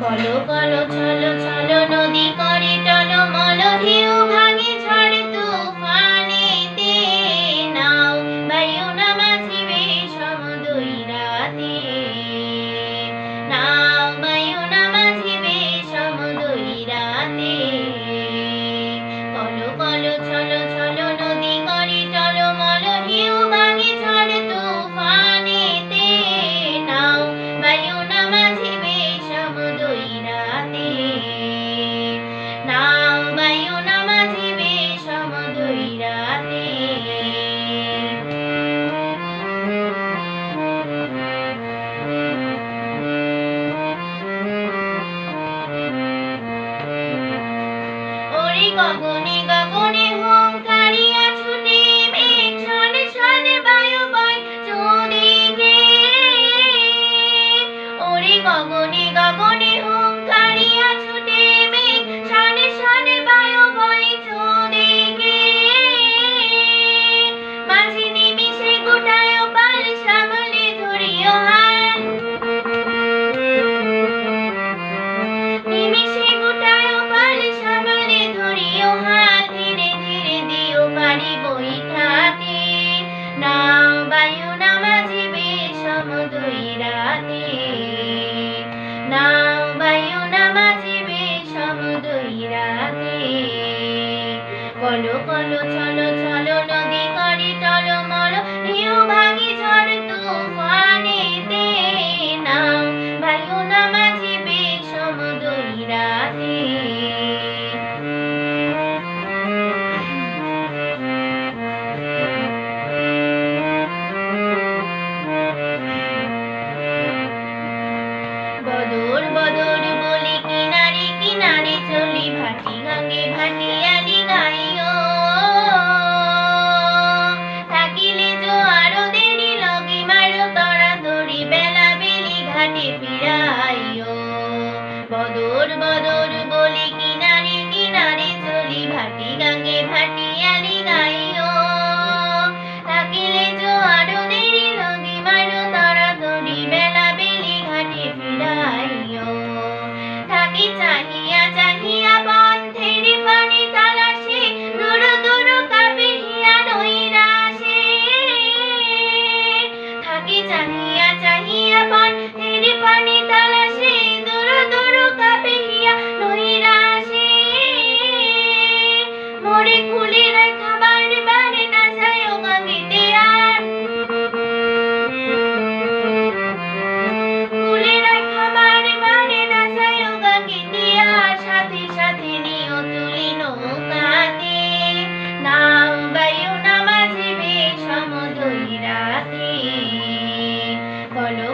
কলো কলো চলো চলো নদী করে 我努力。বাজিবে সব দুই রাতে। কলো কলো না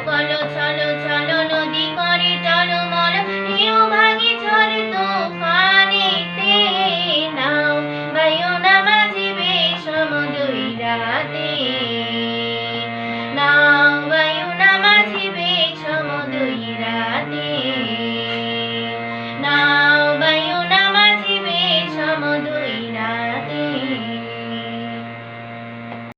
Bye, guys.